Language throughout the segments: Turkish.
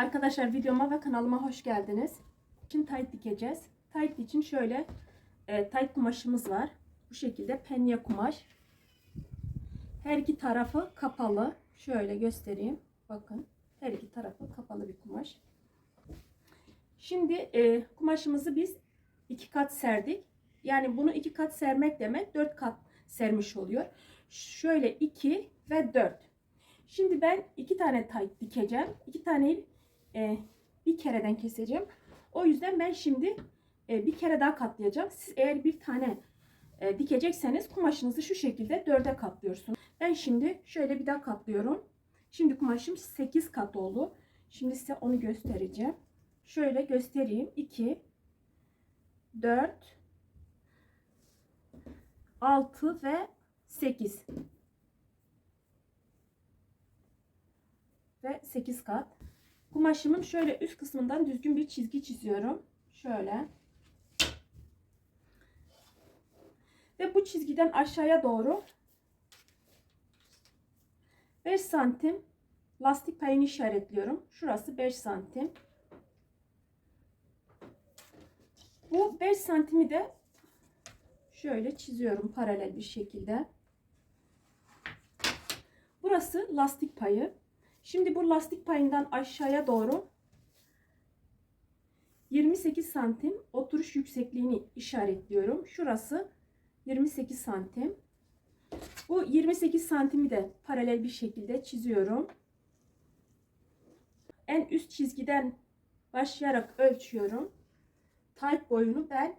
Arkadaşlar videoma ve kanalıma hoş geldiniz. Şimdi tayt dikeceğiz. Tayt için şöyle e, tayt kumaşımız var. Bu şekilde penye kumaş. Her iki tarafı kapalı. Şöyle göstereyim. Bakın her iki tarafı kapalı bir kumaş. Şimdi e, kumaşımızı biz iki kat serdik. Yani bunu iki kat sermek demek dört kat sermiş oluyor. Şöyle iki ve dört. Şimdi ben iki tane tayt dikeceğim. İki taneyi e, bir kereden keseceğim. O yüzden ben şimdi e, bir kere daha katlayacağım. Siz eğer bir tane e, dikecekseniz kumaşınızı şu şekilde dörde katlıyorsunuz. Ben şimdi şöyle bir daha katlıyorum. Şimdi kumaşım 8 kat oldu. Şimdi size onu göstereceğim. Şöyle göstereyim. 2 4 6 ve 8 ve 8 kat. Kumaşımın şöyle üst kısmından düzgün bir çizgi çiziyorum. Şöyle. Ve bu çizgiden aşağıya doğru 5 santim lastik payını işaretliyorum. Şurası 5 santim. Bu 5 santimi de şöyle çiziyorum paralel bir şekilde. Burası lastik payı. Şimdi bu lastik payından aşağıya doğru 28 santim oturuş yüksekliğini işaretliyorum. Şurası 28 santim. Bu 28 santimi de paralel bir şekilde çiziyorum. En üst çizgiden başlayarak ölçüyorum. Tayt boyunu ben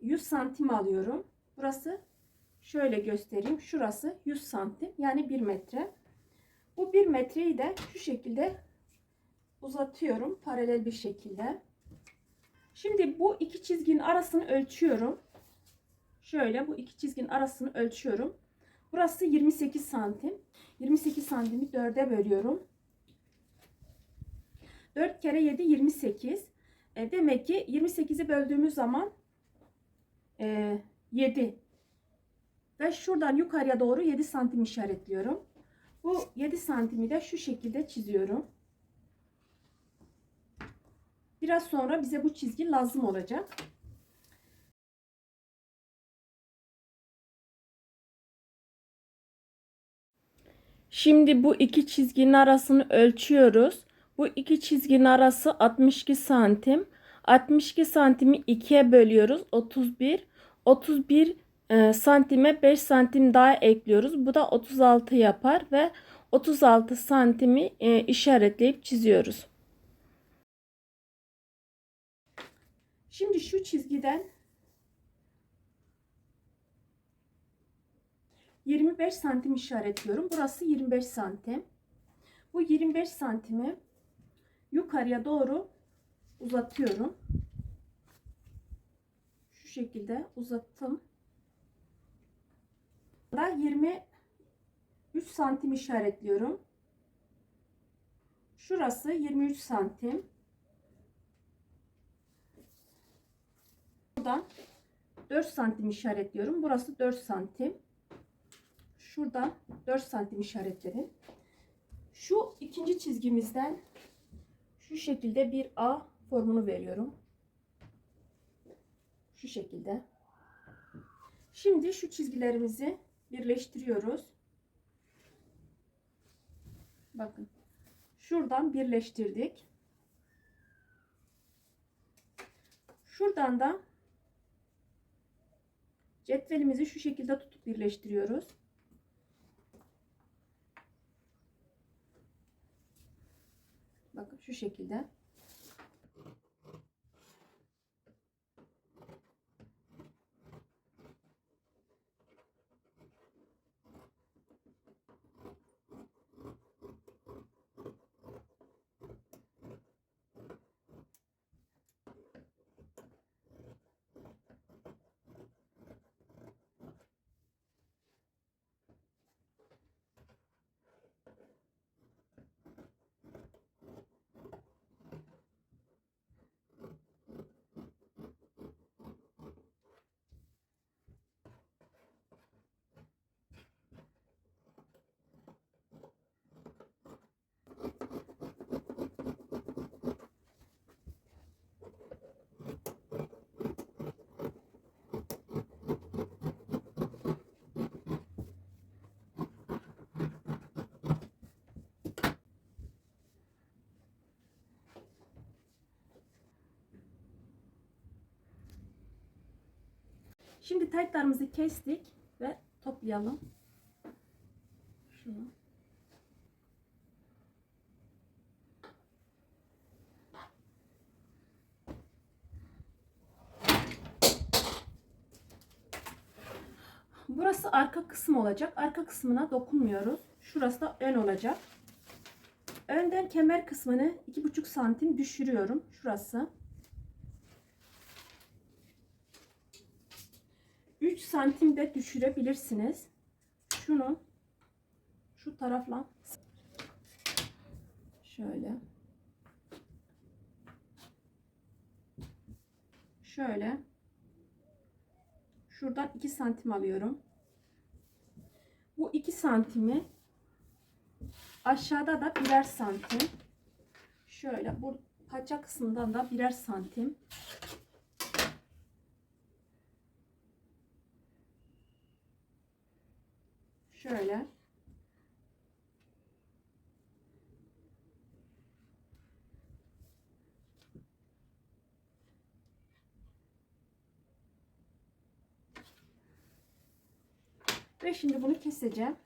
100 santim alıyorum. Burası şöyle göstereyim. Şurası 100 santim yani 1 metre. Bu 1 metreyi de şu şekilde uzatıyorum paralel bir şekilde. Şimdi bu iki çizginin arasını ölçüyorum. Şöyle bu iki çizginin arasını ölçüyorum. Burası 28 santim. 28 santimi 4'e bölüyorum. 4 kere 7 28. E, demek ki 28'i böldüğümüz zaman e, 7. Ve şuradan yukarıya doğru 7 santim işaretliyorum. Bu 7 santimi de şu şekilde çiziyorum. Biraz sonra bize bu çizgi lazım olacak. Şimdi bu iki çizginin arasını ölçüyoruz. Bu iki çizginin arası 62 santim. 62 santimi ikiye bölüyoruz. 31. 31 e, santime 5 santim daha ekliyoruz. Bu da 36 yapar ve 36 santimi e, işaretleyip çiziyoruz. Şimdi şu çizgiden 25 santim işaretliyorum. Burası 25 santim. Bu 25 santimi yukarıya doğru uzatıyorum. Şu şekilde uzattım. Da 23 santim işaretliyorum. Şurası 23 santim. Buradan 4 santim işaretliyorum. Burası 4 santim. Şuradan 4 santim işaretledim. Şu ikinci çizgimizden şu şekilde bir A formunu veriyorum. Şu şekilde. Şimdi şu çizgilerimizi birleştiriyoruz. Bakın. Şuradan birleştirdik. Şuradan da cetvelimizi şu şekilde tutup birleştiriyoruz. Bakın şu şekilde. Şimdi taytlarımızı kestik ve toplayalım. Şunu. Burası arka kısım olacak. Arka kısmına dokunmuyoruz. Şurası da ön olacak. Önden kemer kısmını 2,5 santim düşürüyorum. Şurası. Santim de düşürebilirsiniz. Şunu şu tarafla şöyle şöyle şuradan 2 santim alıyorum. Bu 2 santimi aşağıda da birer santim şöyle bu paça kısmından da birer santim şöyle ve şimdi bunu keseceğim.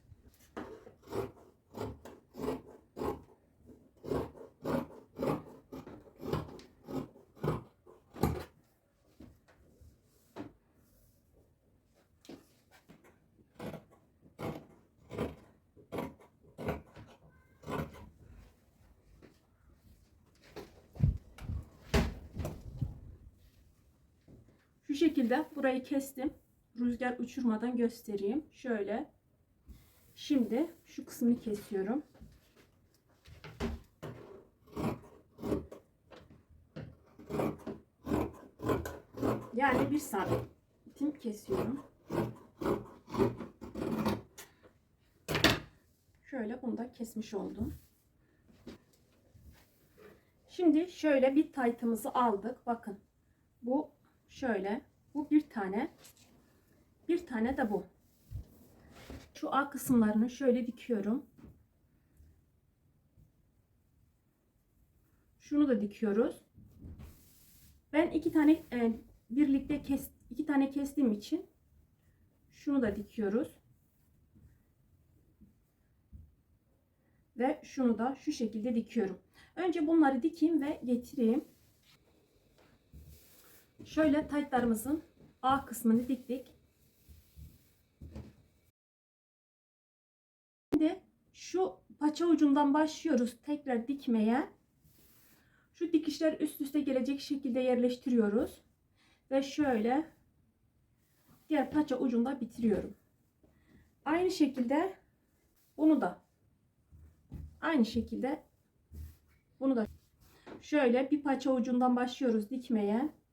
Şu şekilde burayı kestim. Rüzgar uçurmadan göstereyim. Şöyle. Şimdi şu kısmını kesiyorum. Yani bir santim kesiyorum. Şöyle bunu da kesmiş oldum. Şimdi şöyle bir taytımızı aldık. Bakın. Bu şöyle. Bu bir tane. Bir tane de bu. Şu A kısımlarını şöyle dikiyorum. Şunu da dikiyoruz. Ben iki tane e, birlikte kes iki tane kestiğim için şunu da dikiyoruz. Ve şunu da şu şekilde dikiyorum. Önce bunları dikeyim ve getireyim. Şöyle taytlarımızın A kısmını diktik. Şimdi şu paça ucundan başlıyoruz tekrar dikmeye. Şu dikişler üst üste gelecek şekilde yerleştiriyoruz. Ve şöyle diğer paça ucunda bitiriyorum. Aynı şekilde bunu da aynı şekilde bunu da şöyle bir paça ucundan başlıyoruz dikmeye.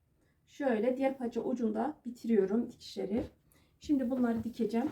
Şöyle diğer paça ucunda bitiriyorum dikişleri. Şimdi bunları dikeceğim.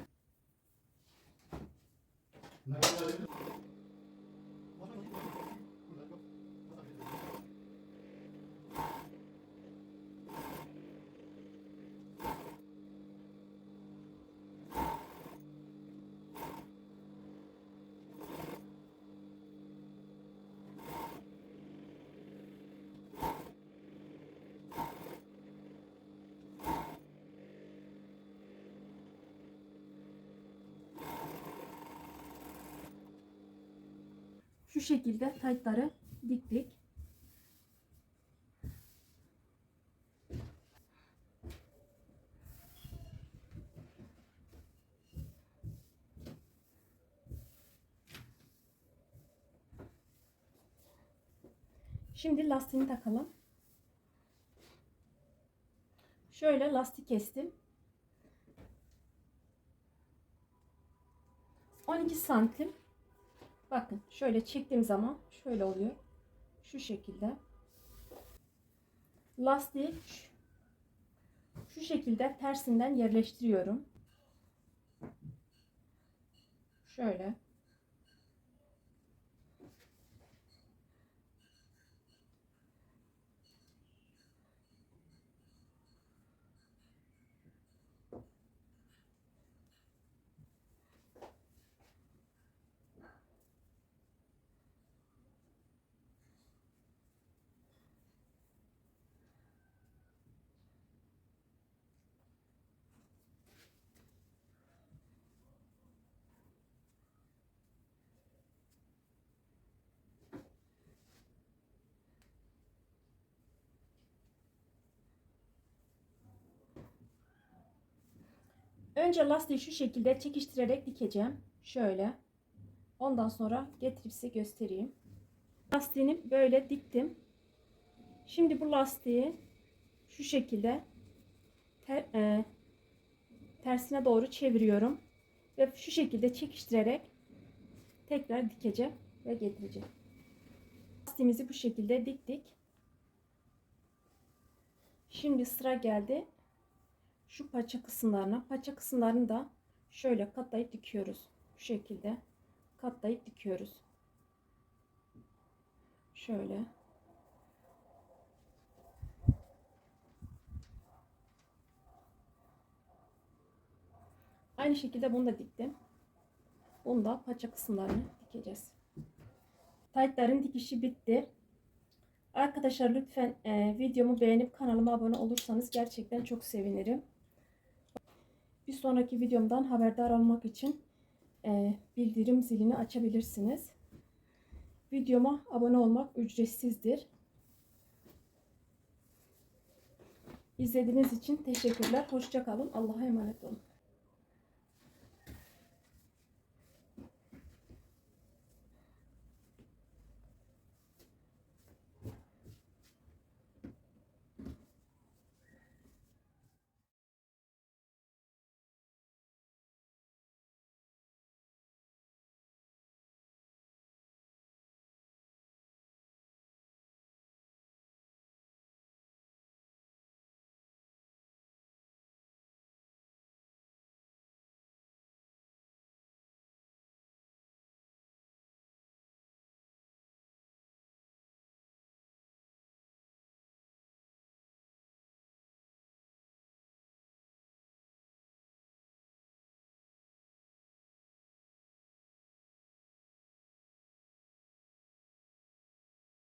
Şu şekilde taytları diktik. Şimdi lastiğini takalım. Şöyle lastik kestim. 12 santim Bakın şöyle çektiğim zaman şöyle oluyor. Şu şekilde. Lastiği şu şekilde tersinden yerleştiriyorum. Şöyle. Önce lastiği şu şekilde çekiştirerek dikeceğim. Şöyle. Ondan sonra getirip size göstereyim. Lastiğini böyle diktim. Şimdi bu lastiği şu şekilde ter, e, tersine doğru çeviriyorum. Ve şu şekilde çekiştirerek tekrar dikeceğim ve getireceğim. Lastiğimizi bu şekilde diktik. Şimdi sıra geldi şu paça kısımlarına. Paça kısımlarını da şöyle katlayıp dikiyoruz. Bu şekilde katlayıp dikiyoruz. Şöyle. Aynı şekilde bunu da diktim. Bunu da paça kısımlarını dikeceğiz. Taytların dikişi bitti. Arkadaşlar lütfen e, videomu beğenip kanalıma abone olursanız gerçekten çok sevinirim. Bir sonraki videomdan haberdar olmak için e, bildirim zilini açabilirsiniz. Videoma abone olmak ücretsizdir. İzlediğiniz için teşekkürler. Hoşçakalın. Allah'a emanet olun.